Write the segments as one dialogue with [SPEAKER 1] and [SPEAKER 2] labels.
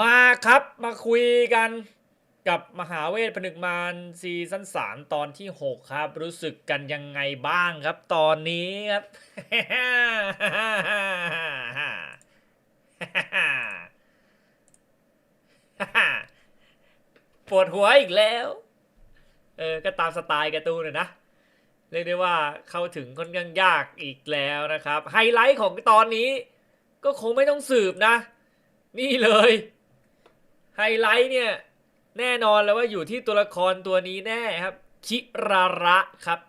[SPEAKER 1] มาครับมาคุยกันกับมหาเวทผนึกมารซีซั่นสามตอนที่ 6 ครับ รู้สึกกันยังไงบ้างครับตอนนี้ครับ ปวดหัวอีกแล้ว เออ ก็ตามสไตล์การ์ตูนนะนะเรียกได้ว่าเข้าถึงค่อนข้างยากอีกแล้วนะครับ ไฮไลท์ของตอนนี้ ก็คงไม่ต้องสืบนะ นี่เลย ไฮไลท์เนี่ย แน่นอนแล้วว่าอยู่ที่ตัวละครตัวนี้แน่ครับ คิราระครับ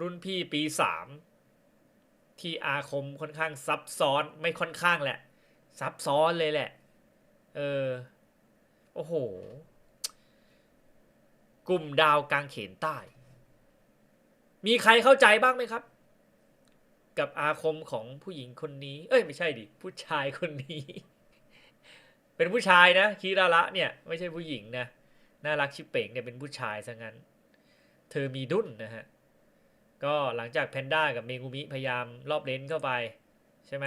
[SPEAKER 1] รุ่นพี่ปีสามที่อาคมค่อนข้างซับซ้อนไม่ค่อนข้างแหละ ซับซ้อนเลยแหละ เออ โอ้โห กลุ่มดาวกลางเขนใต้ มีใครเข้าใจบ้างไหมครับกับอาคมของผู้หญิงคนนี้ เอ้ย ไม่ใช่ดิ ผู้ชายคนนี้ เป็นผู้ชายนะคีราระเนี่ยไม่ใช่ผู้หญิงนะน่ารักชิเป่งเนี่ยเป็นผู้ชายซะงั้น เธอมีดุ้นนะฮะก็หลังจากแพนด้ากับเมกุมิพยายามรอบเลนเข้าไปใช่ไหม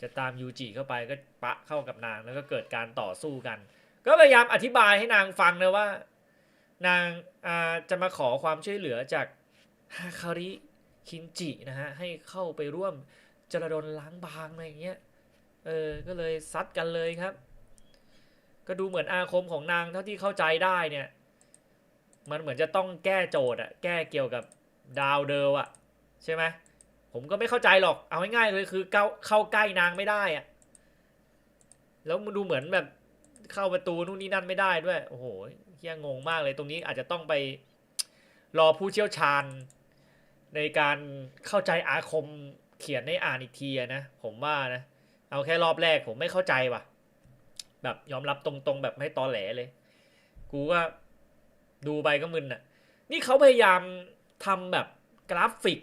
[SPEAKER 1] จะตามยูจิเข้าไปก็ปะเข้ากับนางแล้วก็เกิดการต่อสู้กัน ก็พยายามอธิบายให้นางฟังนะว่า นางาจะมาขอความช่วยเหลือจากฮาคาริคินจินะฮะให้เข้าไปร่วมจรดนล้างบางอะไรอย่างเงี้ยเออก็เลยซัดกันเลยครับ ก็ดูเหมือนอาคมของนางเท่าที่เข้าใจได้เนี่ย มันเหมือนจะต้องแก้โจทย์อะแก้เกี่ยวกับดาวเดิลอะใช่ไหมผมก็ไม่เข้าใจหรอกเอาง่ายๆเลยคือเข้าเข้าใกล้นางไม่ได้อะแล้วมันดูเหมือนแบบเข้าประตูนู่นนี่นั่นไม่ได้ด้วย โอ้โหเฮียงงมากเลยตรงนี้อาจจะต้องไปรอผู้เชี่ยวชาญ ในการเข้าใจอาคมเขียนให้อ่านอีกทีอะนะ ผมว่านะ เอาแค่รอบแรกผมไม่เข้าใจว่ะ แบบยอมรับตรงๆ แบบไม่ตอแหลเลย กูก็ดูไปก็มึนอะ นี่เขาพยายามทำแบบกราฟิก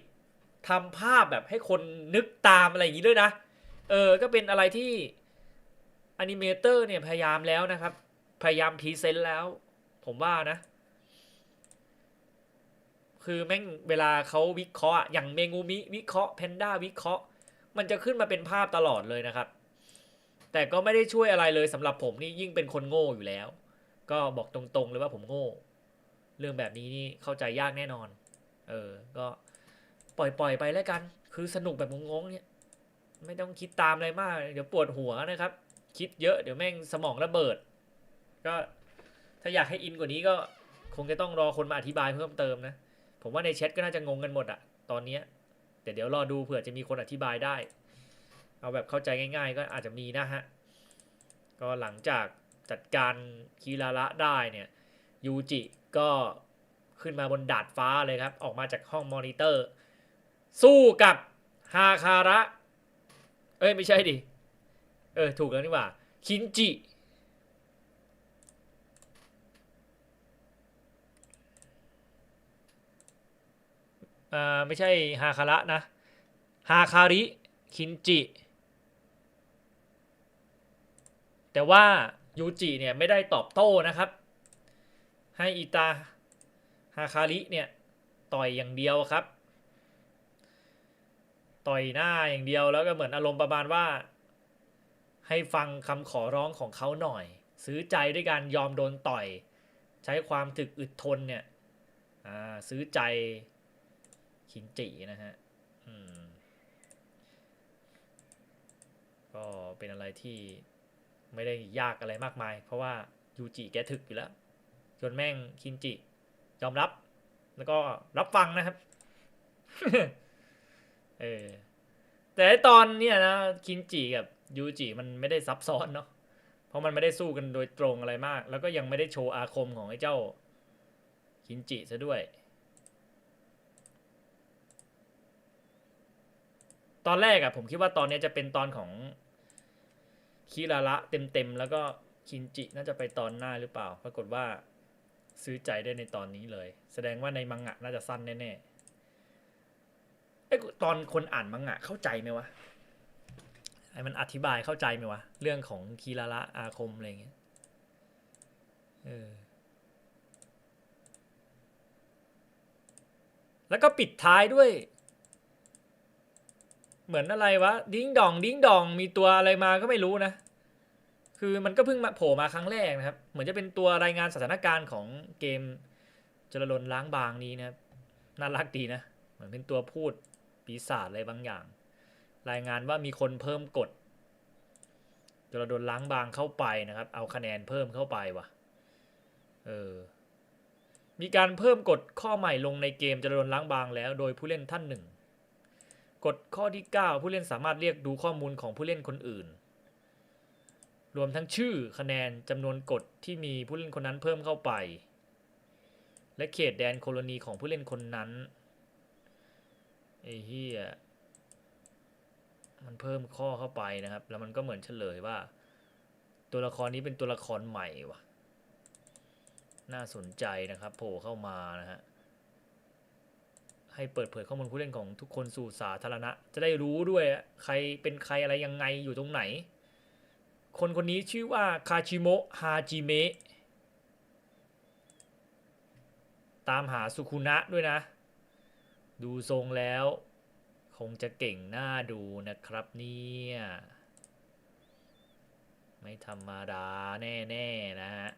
[SPEAKER 1] ทำภาพแบบให้คนนึกตามอะไรอย่างนี้ด้วยนะ เออ ก็เป็นอะไรที่อนิเมเตอร์เนี่ยพยายามแล้วนะครับ พยายามพรีเซนต์แล้ว ผมว่านะ คือแม่งเวลาเขาวิเคราะห์อะอย่างเมงูมิวิเคราะห์แพนด้าวิเคราะห์ มันจะขึ้นมาเป็นภาพตลอดเลยนะครับ แต่ก็ไม่ได้ช่วยอะไรเลยสำหรับผมนี่ยิ่งเป็นคนโง่อยู่แล้ว ก็บอกตรงๆเลยว่าผมโง่ เรื่องแบบนี้นี่เข้าใจยากแน่นอน เออ ก็ปล่อยปล่อยไปแล้วกัน คือสนุกแบบงงๆเนี่ย ไม่ต้องคิดตามอะไรมาก เดี๋ยวปวดหัวนะครับ คิดเยอะเดี๋ยวแม่งสมองระเบิด ก็ถ้าอยากให้อินกว่านี้ก็คงจะต้องรอคนมาอธิบายเพิ่มเติมนะ ผมว่าในแชทก็น่าจะงงกันหมดอะตอนเนี้ยแต่เดี๋ยวรอดูเผื่อจะมีคนอธิบายได้ เอาแบบเข้าใจง่าย ๆ ก็อาจจะมีนะฮะ ก็หลังจากจัดการคีราระได้เนี่ยยูจิก็ขึ้นมาบนดาดฟ้าเลยครับ ออกมาจากห้องมอนิเตอร์ สู้กับฮาคาระ เอ้ย ไม่ใช่ดิ เออ ถูกแล้วนี่หว่า คินจิ อ่า ไม่ใช่ฮาคาระนะ ฮาคาริ คินจิ แต่ว่ายูจิเนี่ยไม่ได้ตอบโต้นะครับ ให้อิตาฮาคาริเนี่ยต่อยอย่างเดียวครับ ต่อยหน้าอย่างเดียวแล้วก็เหมือนอารมณ์ประมาณว่า ให้ฟังคำขอร้องของเขาหน่อย ซื้อใจด้วยการยอมโดนต่อย ใช้ความถึกอึดทนเนี่ยซื้อใจคินจินะฮะก็เป็นอะไรที่ ไม่ได้ยากอะไรมากมาย เพราะว่ายูจิแกถึกอยู่แล้วจนแม่งคินจิ ยอมรับ แล้วก็รับฟังนะครับเออแต่ตอนเนี้ยนะคินจิกับยูจิมันไม่ได้ซับซ้อนเนาะเพราะมันไม่ได้สู้กันโดยตรงอะไรมาก แล้วก็ยังไม่ได้โชว์อาคมของไอ้เจ้าคินจิซะด้วย ตอนแรกอะผมคิดว่าตอนนี้จะเป็นตอนของ คิราระเต็มๆแล้วก็คินจิน่าจะไปตอนหน้าหรือเปล่า ปรากฏว่าซื้อใจได้ในตอนนี้เลย แสดงว่าในมังงะน่าจะสั้นแน่ๆไอ้ตอนคนอ่านมังงะเข้าใจไหมวะไอ้มันอธิบายเข้าใจไหมวะ เรื่องของคีราระอาคมอะไรเงี้ยเออแล้วก็ปิดท้ายด้วย เหมือนอะไรวะ ดิ้งดอง ดิ้งดองมีตัวอะไรมาก็ไม่รู้นะ คือมันก็เพิ่งมาโผล่มาครั้งแรกนะครับ เหมือนจะเป็นตัวรายงานสถานการณ์ของเกมจรลนล้างบางนี้นะครับน่ารักดีนะ เหมือนเป็นตัวพูดปีศาจอะไรบางอย่าง รายงานว่ามีคนเพิ่มกฎจรลนล้างบางเข้าไปนะครับ เอาคะแนนเพิ่มเข้าไปว่ะเออมีการเพิ่มกฎข้อใหม่ลงในเกมจรลนล้างบางแล้ว โดยผู้เล่นท่านหนึ่งกฎข้อที่ 9 ผู้เล่นสามารถเรียกดูข้อมูลของผู้เล่นคนอื่น รวมทั้งชื่อคะแนนจำนวนกฎที่มีผู้เล่นคนนั้นเพิ่มเข้าไป และเขตแดนโคโลนีของผู้เล่นคนนั้นไอ้เหี้ยมันเพิ่มข้อเข้าไปนะครับ แล้วมันก็เหมือนเฉลยว่า ตัวละครนี้เป็นตัวละครใหม่วะน่าสนใจนะครับโผล่เข้ามานะฮะให้เปิดเผยข้อมูลผู้เล่นของทุกคนสู่สาธารณะ จะได้รู้ด้วยใครเป็นใครอะไรยังไงอยู่ตรงไหน คนคนนี้ชื่อว่าคาชิโมะฮาจิเมะตามหาสุคุนะด้วยนะ ดูทรงแล้ว คงจะเก่งหน้าดูนะครับเนี่ยไม่ธรรมดาแน่ๆนะฮะ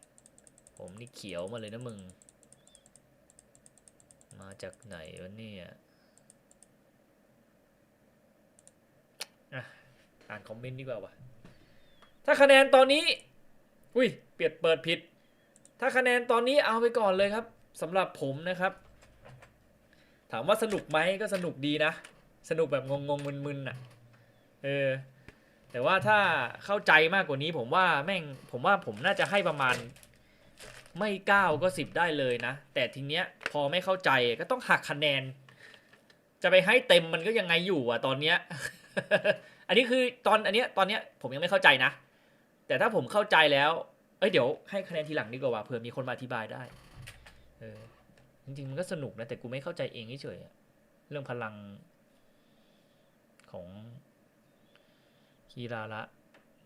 [SPEAKER 1] ผมนี่เขียวมาเลยนะมึง มาจากไหนวะเนี่ยอะอ่านคอมเมนต์ดีกว่าวะ ถ้าคะแนนตอนนี้ อุ้ย เปลี่ยนเปิดผิด ถ้าคะแนนตอนนี้เอาไปก่อนเลยครับสำหรับผมนะครับ ถามว่าสนุกไหมก็สนุกดีนะ สนุกแบบงงๆมึนๆน่ะ เออ แต่ว่าถ้าเข้าใจมากกว่านี้ผมว่าแม่ง ผมว่าผมน่าจะให้ประมาณ ไม่เก้าก็สิบได้เลยนะ แต่ทีเนี้ยพอไม่เข้าใจก็ต้องหักคะแนน จะไปให้เต็มมันก็ยังไงอยู่อะตอนเนี้ย อันนี้คือตอนอันเนี้ยตอนเนี้ยผมยังไม่เข้าใจนะ แต่ถ้าผมเข้าใจแล้ว เอ้ยเดี๋ยวให้คะแนนทีหลังดีกว่าเผื่อมีคนมาอธิบายได้เออจริงๆมันก็สนุกนะแต่กูไม่เข้าใจเองเฉยอะเรื่องพลังของคีราละ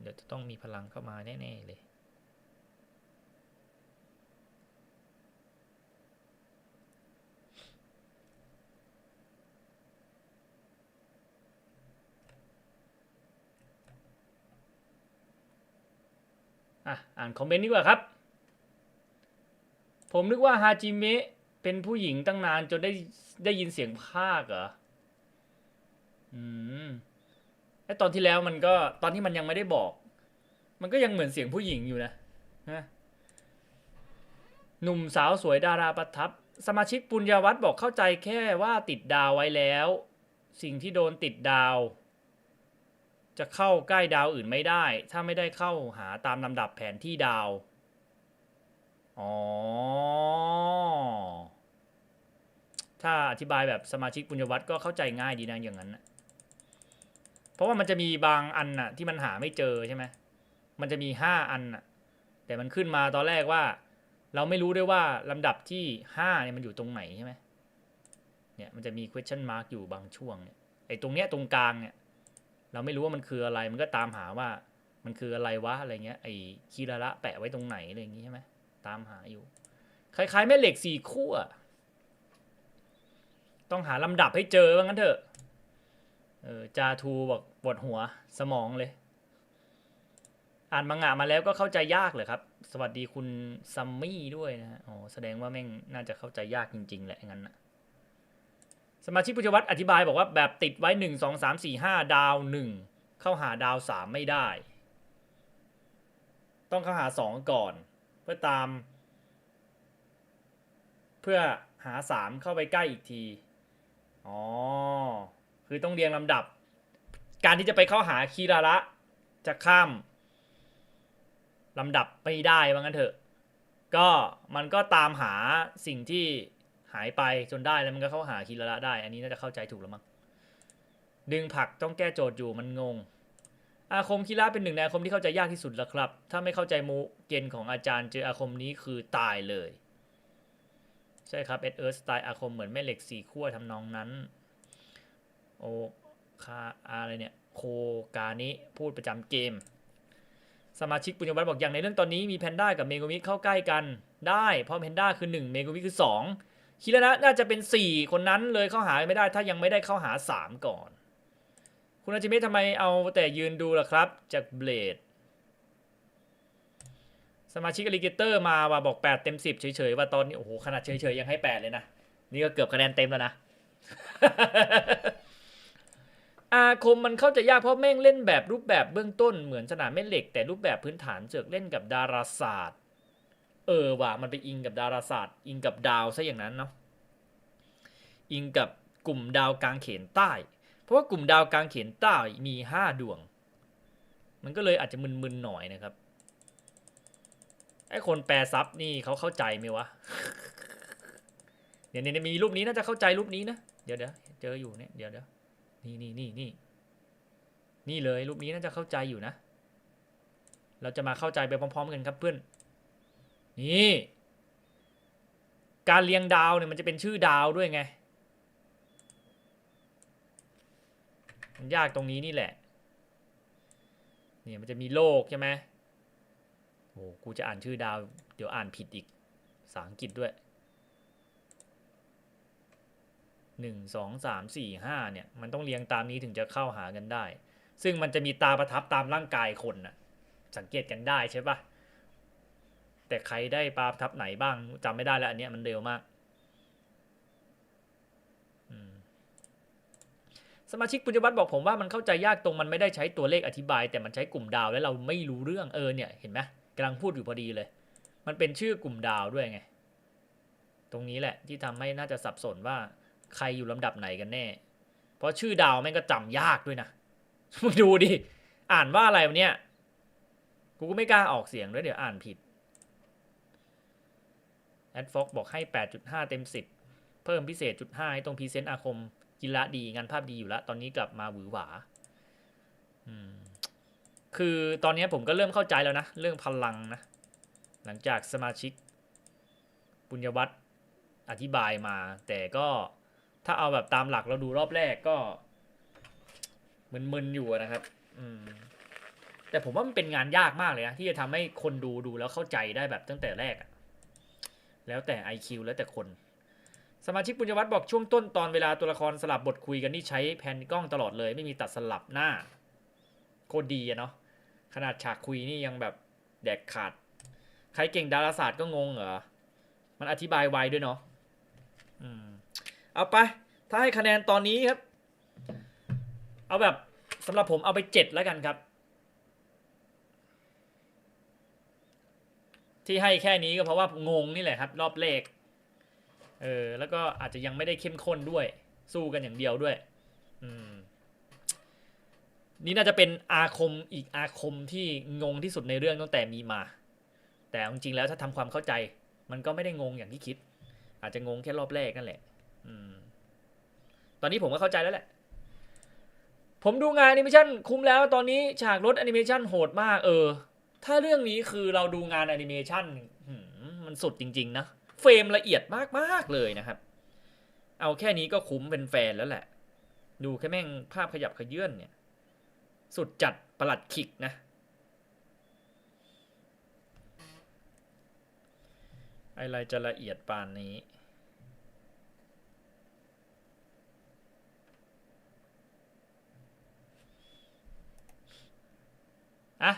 [SPEAKER 1] เดี๋ยวจะต้องมีพลังเข้ามาแน่ๆเลย อะอ่านคอมเมนต์ดีกว่าครับ ผมนึกว่าฮาจิเมะเป็นผู้หญิงตั้งนานจนได้ได้ยินเสียงภาคเหรอ อืมไอตอนที่แล้วมันก็ตอนที่มันยังไม่ได้บอก มันก็ยังเหมือนเสียงผู้หญิงอยู่นะนะหนุ่มสาวสวยดาราประทับ สมาชิกปุญญาวัฒน์บอกเข้าใจแค่ว่าติดดาวไว้แล้ว สิ่งที่โดนติดดาว จะเข้าใกล้ดาวอื่นไม่ได้ ถ้าไม่ได้เข้าหาตามลำดับแผนที่ดาว อ๋อ ถ้าอธิบายแบบสมาชิกปุญญวัตรก็เข้าใจง่ายดีนะอย่างนั้นนะเพราะว่ามันจะมีบางอันน่ะ ที่มันหาไม่เจอใช่ไหม มันจะมีห้าอันน่ะ แต่มันขึ้นมาตอนแรกว่า เราไม่รู้ด้วยว่าลำดับที่ห้าเนี่ยมันอยู่ตรงไหนใช่ไหมเนี่ยมันจะมี question mark อยู่บางช่วงเนี่ยไอ้ตรงเนี้ยตรงกลางเนี่ย เราไม่รู้ว่ามันคืออะไรมันก็ตามหาว่า มันคืออะไรวะอะไรเงี้ยไอ้คีระละแปะไว้ตรงไหนอะไรอย่างงี้ใช่ไหมตามหาอยู่ คล้ายๆ แม่เหล็กสี่ขั้วต้องหาลำดับให้เจอว่างั้นเถอะเออจาทูบอกปวดหัวสมองเลย อ่านมังงะมาแล้วก็เข้าใจยากเลยครับ สวัสดีคุณซัมมี่ด้วยนะฮะอ๋อแสดงว่าแม่งน่าจะเข้าใจยากจริง ๆ แหละงั้นนะ สมาชิกพุทธวัตรอธิบายบอกว่าแบบติดไว้หนึ่งสองสามสี่ห้าดาวหนึ่งเข้าหาดาวสามไม่ได้ ต้องเข้าหาสองก่อน เพื่อตาม เพื่อหาสามเข้าไปใกล้อีกที อ๋อ คือต้องเรียงลำดับ การที่จะไปเข้าหาคีราระจะข้ามลำดับไม่ได้ว่างั้นเถอะ ก็มันก็ตามหาสิ่งที่ หายไปจนได้แล้วมันก็เข้าหาคีราระได้ อันนี้น่าจะเข้าใจถูกแล้วมั้งดึงผักต้องแก้โจทย์อยู่มันงง อาคมคีราเป็นหนึ่งในอาคมที่เข้าใจยากที่สุดแล้วครับ ถ้าไม่เข้าใจโมเกณฑ์ของอาจารย์เจออาคมนี้คือตายเลย ใช่ครับเอ็ดเอิร์ธสไตล์อาคมเหมือนแม่เหล็กสี่ขั้วทำนองนั้น โอคาอะไรเนี่ยโคกานิพูดประจำเกม สมาชิกปุญญวัฒน์บอกอย่างในเรื่องตอนนี้มีแพนด้ากับเมโกมิเข้าใกล้กันได้ เพราะแพนด้าคือ 1 เมโกมิคือ 2 คิระนะน่าจะเป็น 4 คนนั้นเลยเข้าหาไม่ได้ ถ้ายังไม่ได้เข้าหา 3 ก่อน คุณอาจิเมะทำไมเอาแต่ยืนดูล่ะครับ จากเบลดสมาชิกอลิเกเตอร์มาว่าบอก 8 เต็ม 10 เฉยๆ ว่าตอนนี้ โอ้โห ขนาดเฉยๆ ยังให้ 8 เลยนะ นี่ก็เกือบคะแนนเต็มแล้วนะ อาคมมันเข้าใจยากเพราะแม่งเล่นแบบรูปแบบเบื้องต้นเหมือนสนามแม่เหล็ก แต่รูปแบบพื้นฐานเสือกเล่นกับดาราศาสตร์ เออว่ะมันไปอิงกับดาราศาสตร์ อิงกับดาวซะอย่างนั้นเนาะอิงกับกลุ่มดาวกลางเขนใต้ เพราะว่ากลุ่มดาวกลางเขนใต้มีห้าดวง มันก็เลยอาจจะมึนๆหน่อยนะครับไอ้คนแปลซับนี่เขาเข้าใจไหมวะเดี๋ยวเนี่ยมีรูปนี้น่าจะเข้าใจรูปนี้นะเดี๋ยวเดี๋ยวเจออยู่เนี่ยเดี๋ยวเดี๋ยวนี่นี่นี่นี่นี่เลยรูปนี้น่าจะเข้าใจอยู่นะ เราจะมาเข้าใจไปพร้อม ๆ กันครับเพื่อน นี่ การเรียงดาวเนี่ยมันจะเป็นชื่อดาวด้วยไง มันยากตรงนี้นี่แหละ เนี่ยมันจะมีโลกใช่ไหมโอ้กูจะอ่านชื่อดาว เดี๋ยวอ่านผิดอีกภาษาอังกฤษด้วยหนึ่งสองสามสี่ห้าเนี่ย มันต้องเรียงตามนี้ถึงจะเข้าหากันได้ ซึ่งมันจะมีตาประทับตามร่างกายคนน่ะสังเกตกันได้ใช่ปะ แต่ใครได้ปลาทับไหนบ้างจำไม่ได้แล้ว อันเนี้ยมันเร็วมากสมาชิกปุญญวัฒน์บอกผมว่ามันเข้าใจยากตรงมันไม่ได้ใช้ตัวเลขอธิบาย แต่มันใช้กลุ่มดาวแล้วเราไม่รู้เรื่องเออเนี่ยเห็นไหมกำลังพูดอยู่พอดีเลย มันเป็นชื่อกลุ่มดาวด้วยไง ตรงนี้แหละที่ทำให้น่าจะสับสนว่าใครอยู่ลำดับไหนกันแน่ เพราะชื่อดาวแม่งก็จำยากด้วยนะมึงดูดิอ่านว่าอะไรวะเนี่ยกูก็ไม่กล้าออกเสียงด้วยเดี๋ยวอ่านผิด แอดฟอกบอกให้ 8.5 เต็ม 10 เพิ่มพิเศษจุด5ให้ตรงพรีเซนต์อาคมกีฬาดีงานภาพดีอยู่แล้ว ตอนนี้กลับมาหวือหวาคือตอนนี้ผมก็เริ่มเข้าใจแล้วนะ เรื่องพลังนะ หลังจากสมาชิกปุญญวัตรอธิบายมา แต่ก็ถ้าเอาแบบตามหลักเราดูรอบแรกก็มึนๆอยู่นะครับ อืมแต่ผมว่ามันเป็นงานยากมากเลยนะที่จะทำให้คนดูดูแล้วเข้าใจได้แบบตั้งแต่แรกอะ แล้วแต่ IQ แล้วแต่คน สมาชิกปุญญวัฒน์บอกช่วงต้นตอนเวลาตัวละครสลับบทคุยกันนี่ใช้แผ่นกล้องตลอดเลย ไม่มีตัดสลับหน้า โคตรดีอะเนาะขนาดฉากคุยนี่ยังแบบแดกขาด ใครเก่งดาราศาสตร์ก็งงเหรอ มันอธิบายไวด้วยเนาะอืมเอาไป ถ้าให้คะแนนตอนนี้ครับ เอาแบบสำหรับผมเอาไปเจ็ดแล้วกันครับ ที่ให้แค่นี้ก็เพราะว่างงนี่แหละครับ รอบเลขเออแล้วก็อาจจะยังไม่ได้เข้มข้นด้วย สู้กันอย่างเดียวด้วย อืม นี่น่าจะเป็นอาคมอีกอาคมที่งงที่สุดในเรื่องตั้งแต่มีมา แต่จริงๆแล้วถ้าทำความเข้าใจ มันก็ไม่ได้งงอย่างที่คิด อาจจะงงแค่รอบแรกนั่นแหละ อืม ตอนนี้ผมก็เข้าใจแล้วแหละผมดูงานแอนิเมชันคุ้มแล้วตอนนี้ฉากรถแอนิเมชันโหดมากเออ ถ้าเรื่องนี้คือเราดูงานแอนิเมชันมมันสุดจริง ๆ นะ เฟรมละเอียดมาก ๆ เลยนะครับ เอาแค่นี้ก็คุ้มเป็นแฟนแล้วแหละ ดูแค่แม่งภาพขยับขยื่นเนี่ย สุดจัดประหลัดขิกนะ อะไรจะละเอียดปานนี้อะ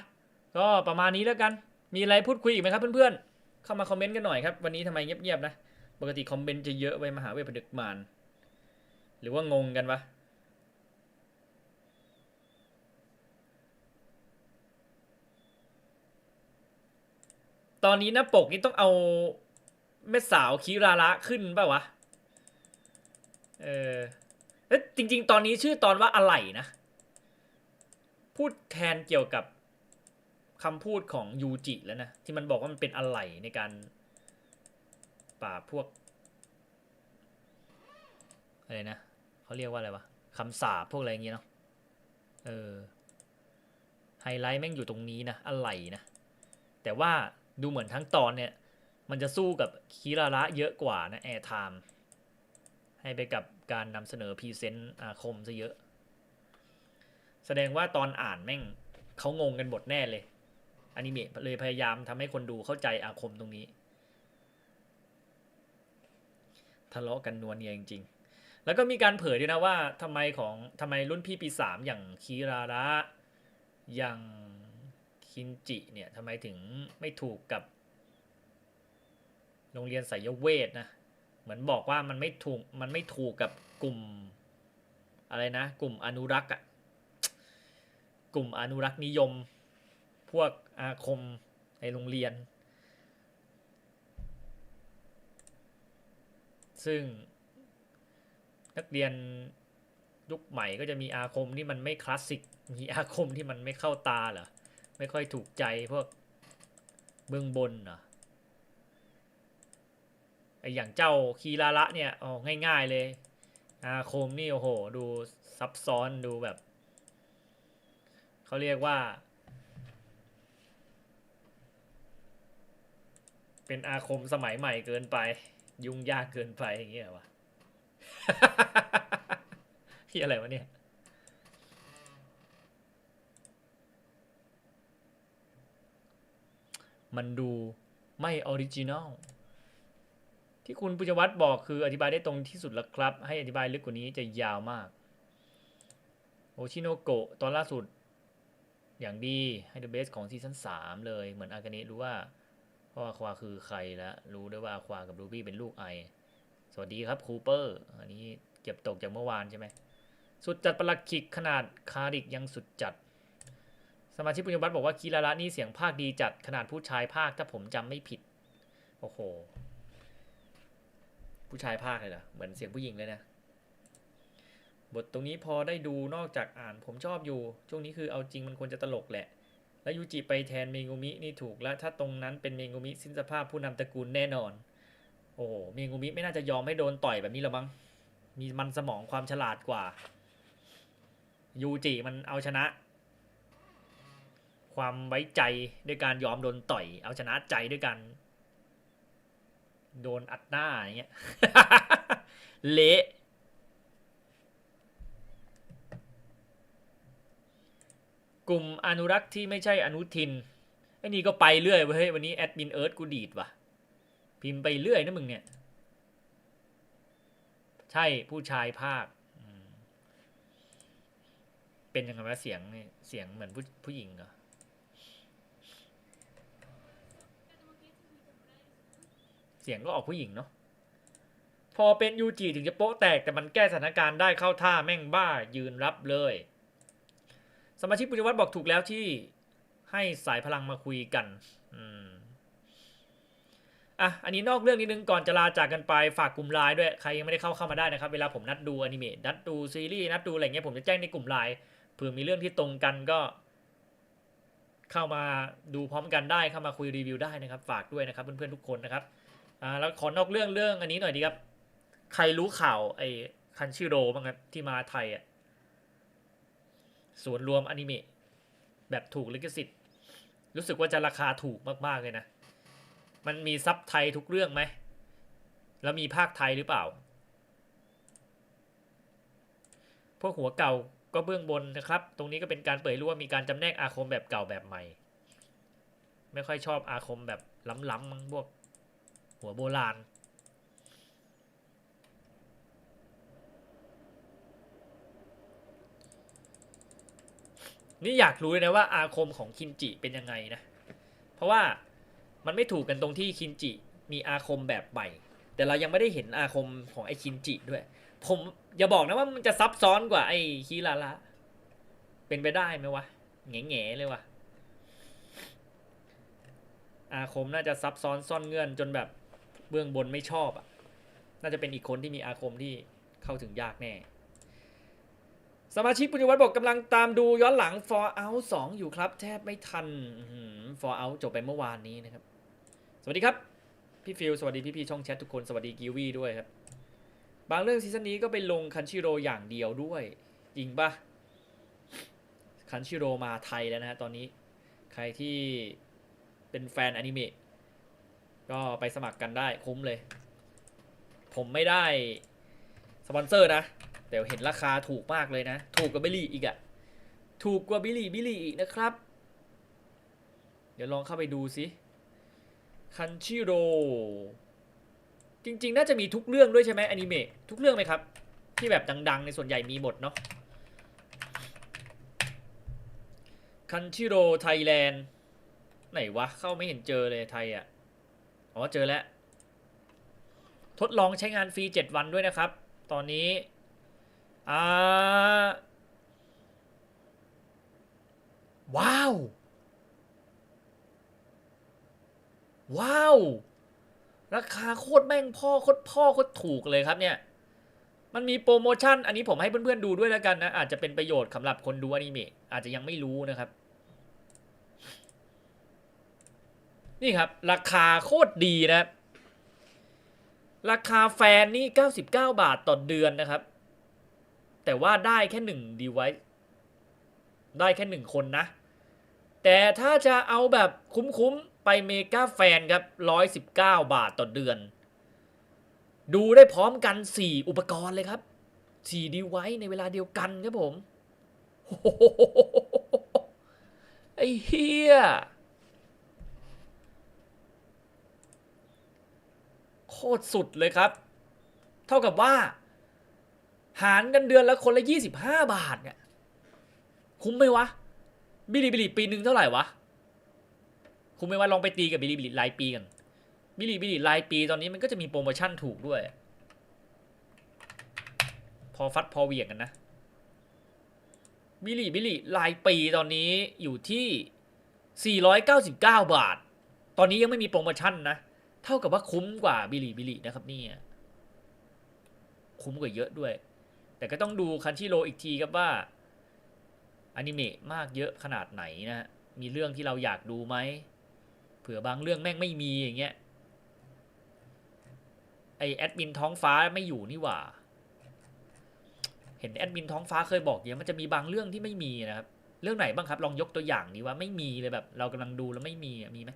[SPEAKER 1] ก็ประมาณนี้แล้วกัน มีอะไรพูดคุยอีกไหมครับเพื่อนๆ เข้ามาคอมเมนต์กันหน่อยครับ วันนี้ทำไมเงียบๆนะ ปกติคอมเมนต์จะเยอะไว้มหาเวทผดึกมาน หรือว่างงกันวะตอนนี้หน้าปกนี่ต้องเอาแม่สาวคิราระขึ้นป่าวะ เออเอ๊ะจริง ๆ ตอนนี้ชื่อตอนว่าอะไรนะ พูดแทนเกี่ยวกับ คำพูดของยูจิแล้วนะ ที่มันบอกว่ามันเป็นอะไรในการปราบพวกอะไรนะเขาเรียกว่าอะไรวะคำสาปพวกอะไรอย่างเงี้ยเนาะเออไฮไลท์แม่งอยู่ตรงนี้นะอะไรนะแต่ว่าดูเหมือนทั้งตอนเนี่ยมันจะสู้กับคิราระเยอะกว่านะแอร์ไทม์ให้ไปกับการนำเสนอพรีเซนต์อาคมซะเยอะ แสดงว่าตอนอ่านแม่งเขางงกันหมดแน่เลย อนิเมะเลยพยายามทำให้คนดูเข้าใจอาคมตรงนี้ ทะเลาะกันนวลเนียจริงแล้วก็มีการเผยด้วยนะว่าทำไมของทำไมรุ่นพี่ปีสามอย่างคีราระอย่างคินจิเนี่ยทำไมถึงไม่ถูกกับ โรงเรียนสายเวทนะ เหมือนบอกว่ามันไม่ถูกมันไม่ถูกกับกลุ่มอะไรนะ กลุ่มอนุรักษ์อะกลุ่มอนุรักษ์นิยม พวก อาคมในโรงเรียน ซึ่งนักเรียนยุคใหม่ก็จะมีอาคมที่มันไม่คลาสสิก มีอาคมที่มันไม่เข้าตาเหรอ ไม่ค่อยถูกใจพวกเบื้องบนเหรอไออย่างเจ้าคีราระเนี่ยอ๋อง่าย ๆ เลย อาคมนี่โอ้โห ดูซับซ้อนดูแบบ เขาเรียกว่า เป็นอาคมสมัยใหม่เกินไป ยุ่งยากเกินไปอย่างเงี้ยวะที่อะไรวะเนี่ยมันดูไม่ออริจินอลที่คุณปุญญวัฒน์บอกคืออธิบายได้ตรงที่สุดแล้วครับ ให้อธิบายลึกกว่านี้จะยาวมาก โอชิโนโกะตอนล่าสุด อย่างดีให้เดอะเบสของซีซั่น3เลย เหมือนอากาเนะรู้ว่า พ่ออาควาคือใครแล้วรู้ด้วยว่าอาควากับรูบี้เป็นลูกไอ สวัสดีครับคูเปอร์ อันนี้เก็บตกจากเมื่อวานใช่ไหม สุดจัดประหลักขิกขนาดคาริกยังสุดจัด สมาชิกปุญญวัฒน์บอกว่าคีราระนี่เสียงภาคดีจัดขนาดผู้ชายภาคถ้าผมจำไม่ผิด โอ้โห ผู้ชายภาคเลยเหรอ เหมือนเสียงผู้หญิงเลยนะ บทตรงนี้พอได้ดูนอกจากอ่านผมชอบอยู่ ช่วงนี้คือเอาจริงมันควรจะตลกแหละ แล้วยูจิไปแทนเมงุมินี่ถูกแล้ว ถ้าตรงนั้นเป็นเมงุมิสิ้นสภาพผู้นำตระกูลแน่นอน โอ้เมงุมิไม่น่าจะยอมให้โดนต่อยแบบนี้หรอมั้งมีมันสมองความฉลาดกว่ายูจิมันเอาชนะ ความไว้ใจด้วยการยอมโดนต่อย เอาชนะใจด้วยการโดนอัดหน้าอย่างเงี้ยเละ กลุ่มอนุรักษ์ที่ไม่ใช่อนุทินไอ้นี่ก็ไปเรื่อยเว้ยวันนี้แอดมินเอิร์ธกูดีดว่ะ พิมพ์ไปเรื่อยนะมึงเนี่ย ใช่ผู้ชายภาค เป็นยังไงวะเสียงนี่เสียงเหมือนผู้ผู้หญิงเหรอเสียงก็ออกผู้หญิงเนาะพอเป็นยูจีถึงจะโป๊ะแตกแต่มันแก้สถานการณ์ได้เข้าท่าแม่งบ้ายืนรับเลย สมาชิกปุญญวัฒน์บอกถูกแล้วที่ให้สายพลังมาคุยกันอะ อันนี้นอกเรื่องนิดนึงก่อนจะลาจากกันไปฝากกลุ่มไลน์ด้วยใครยังไม่ได้เข้าเข้ามาได้นะครับเวลาผมนัดดูอนิเมะนัดดูซีรีส์นัดดูอะไรเงี้ยผมจะแจ้งในกลุ่มไลน์เผื่อมีเรื่องที่ตรงกันก็ เข้ามาดูพร้อมกันได้เข้ามาคุยรีวิวได้นะครับ ฝากด้วยนะครับเพื่อนๆทุกคนนะครับอ่าแล้วขอนอกเรื่องเรื่องอันนี้หน่อยดีครับ ใครรู้ข่าวไอ้คันชิโร่บ้างครับที่มาไทยอะ ส่วนย์รวมอนิเมะแบบถูกลิขสิทธิ์ รู้สึกว่าจะราคาถูกมากๆเลยนะ มันมีซับไทยทุกเรื่องไหม แล้วมีภาคไทยหรือเปล่า พวกหัวเก่าก็เบื้องบนนะครับ ตรงนี้ก็เป็นการเปิดรู้ว่ามีการจำแนกอาคมแบบเก่าแบบใหม่ ไม่ค่อยชอบอาคมแบบล้ำๆมั้งพวกหัวโบราณ นี่อยากรู้เลยนะว่าอาคมของคินจิเป็นยังไงนะ เพราะว่ามันไม่ถูกกันตรงที่คินจิมีอาคมแบบใหม่ แต่เรายังไม่ได้เห็นอาคมของไอ้คินจิด้วย ผมอย่าบอกนะว่ามันจะซับซ้อนกว่าไอ้คิราระเป็นไปได้ไหมวะแง่แง่ๆเลยวะอาคมน่าจะซับซ้อนซ่อนเงื่อนจนแบบเบื้องบนไม่ชอบอะ น่าจะเป็นอีกคนที่มีอาคมที่เข้าถึงยากแน่ สมาชิกปุญญวัฒน์บอกกำลังตามดูย้อนหลัง For Out 2 อยู่ครับ แทบไม่ทันอื้อหือ For Out จบไปเมื่อวานนี้นะครับ สวัสดีครับ พี่ฟิลสวัสดีพี่พี่ๆช่องแชททุกคนสวัสดีกิวี่ด้วยครับ บางเรื่องซีซั่นนี้ก็ไปลงคันชิโรอย่างเดียวด้วย จริงปะคันชิโรมาไทยแล้วนะฮะตอนนี้ ใครที่เป็นแฟนอนิเมะก็ไปสมัครกันได้คุ้มเลย ผมไม่ได้สปอนเซอร์นะ แต่เห็นราคาถูกมากเลยนะ ถูกกว่าบิลลี่อีกอะถูกกว่าบิลลี่บิลลี่อีกนะครับ เดี๋ยวลองเข้าไปดูสิคันชิโรจริง ๆ น่าจะมีทุกเรื่องด้วยใช่ไหมอนิเมะทุกเรื่องไหมครับ ที่แบบดัง ๆ ในส่วนใหญ่มีหมดเนาะคันชิโรไทยแลนด์ไหนวะ เข้าไม่เห็นเจอเลยไทยอะ อ๋อ เจอแล้ว ทดลองใช้งานฟรี 7 วันด้วยนะครับ ตอนนี้ อ่าว้าว ว้าว ราคาโคตรแม่งพ่อโคตรพ่อโคตรถูกเลยครับเนี่ย มันมีโปรโมชั่น อันนี้ผมให้เพื่อนๆดูด้วยแล้วกันนะ อาจจะเป็นประโยชน์สำหรับคนดูอนิเมะอาจจะยังไม่รู้นะครับ นี่ครับ ราคาโคตรดีนะครับราคาแฟนนี่ 99 บาทต่อเดือนนะครับ แต่ว่าได้แค่หนึ่งดีไว c e ได้แค่หนึ่งคนนะ แต่ถ้าจะเอาแบบคุ้มๆ ไปเมกาแฟนครับ 119 บาทต่อเดือน ดูได้พร้อมกัน 4 อุปกรณ์เลยครับ 4 ดีไว c e ในเวลาเดียวกันครับผมไอ้เฮียโคตรสุดเลยครับ เท่ากับว่า หารกันเดือนละคนละ 25 บาทเนี่ย คุ้มไหมวะ บิลิบิลิปีหนึ่งเท่าไหร่วะ คุ้มไหมวะลองไปตีกับบิลิบิลิรายปีกัน บิลิบิลิรายปีตอนนี้มันก็จะมีโปรโมชั่นถูกด้วย พอฟัดพอเหวี่ยงกันนะ บิลิบิลิรายปีตอนนี้อยู่ที่ 499 บาท ตอนนี้ยังไม่มีโปรโมชั่นนะ เท่ากับว่าคุ้มกว่าบิลิบิลินะครับเนี่ย คุ้มกว่าเยอะด้วย แต่ก็ต้องดูคันชิโรอีกทีครับว่าอนิเมะมากเยอะขนาดไหนนะฮะมีเรื่องที่เราอยากดูไหม เผื่อบางเรื่องแม่งไม่มีอย่างเงี้ย ไอแอดมินท้องฟ้าไม่อยู่นี่หว่า เห็นแอดมินท้องฟ้าเคยบอกเดี๋ยมันจะมีบางเรื่องที่ไม่มีนะครับ เรื่องไหนบ้างครับ ลองยกตัวอย่างนี้ว่าไม่มีเลยแบบ เรากำลังดูแล้วไม่มีมีไหม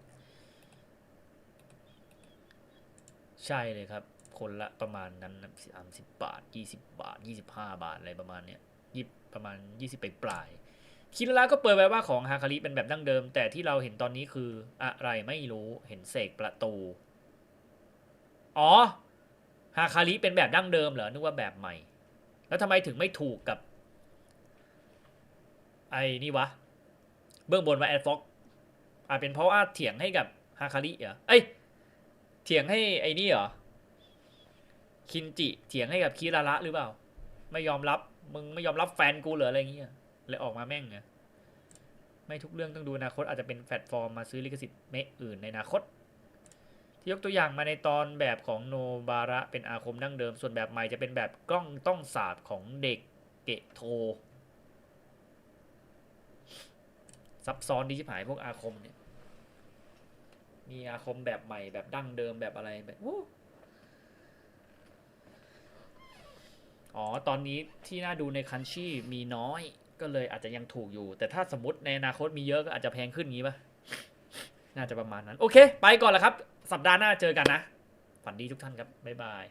[SPEAKER 1] ใช่เลยครับ คนละประมาณนั้นสามสิบบาทยี่สิบาทยี่สิบห้าบาทอะไรประมาณเนี้ยยี่ประมาณยี่สิบไปปลายคิดแล้วก็เปิดไว้ว่าของฮาคาริเป็นแบบดั้งเดิม แต่ที่เราเห็นตอนนี้คืออะไรไม่รู้เห็นเสกประตู อ๋อฮาคาริเป็นแบบดั้งเดิมเหรอนึกว่าแบบใหม่ แล้วทำไมถึงไม่ถูกกับ ไอ้นี่วะ เบื้องบนว่าแอดฟ็อกอาจเป็นเพราะว่าเถียงให้กับฮาคาริเหรอเอ้ยเถียงให้ไอ้นี่เหรอ คินจิเถียงให้กับคิราระหรือเปล่า ไม่ยอมรับมึงไม่ยอมรับแฟนกูเหรออะไรเงี้ยเลยออกมาแม่งไงไม่ทุกเรื่องต้องดูอนาคตอาจจะเป็นแพลตฟอร์มมาซื้อลิขสิทธิ์เมะอื่นในอนาคต ที่ยกตัวอย่างมาในตอนแบบของโนบาระเป็นอาคมดั้งเดิม ส่วนแบบใหม่จะเป็นแบบกล้องต้องสาบของเด็กเกะโท ซับซ้อนดีชิบหายพวกอาคมเนี่ย มีอาคมแบบใหม่แบบดั้งเดิมแบบอะไรแบบโอ้ อ๋อ ตอนนี้ที่น่าดูในคันชี่มีน้อยก็เลยอาจจะยังถูกอยู่ แต่ถ้าสมมติในอนาคตมีเยอะก็อาจจะแพงขึ้นงี้ปะน่าจะประมาณนั้น โอเค ไปก่อนละครับ สัปดาห์หน้าเจอกันนะ ฝันดีทุกท่านครับ บ๊ายบาย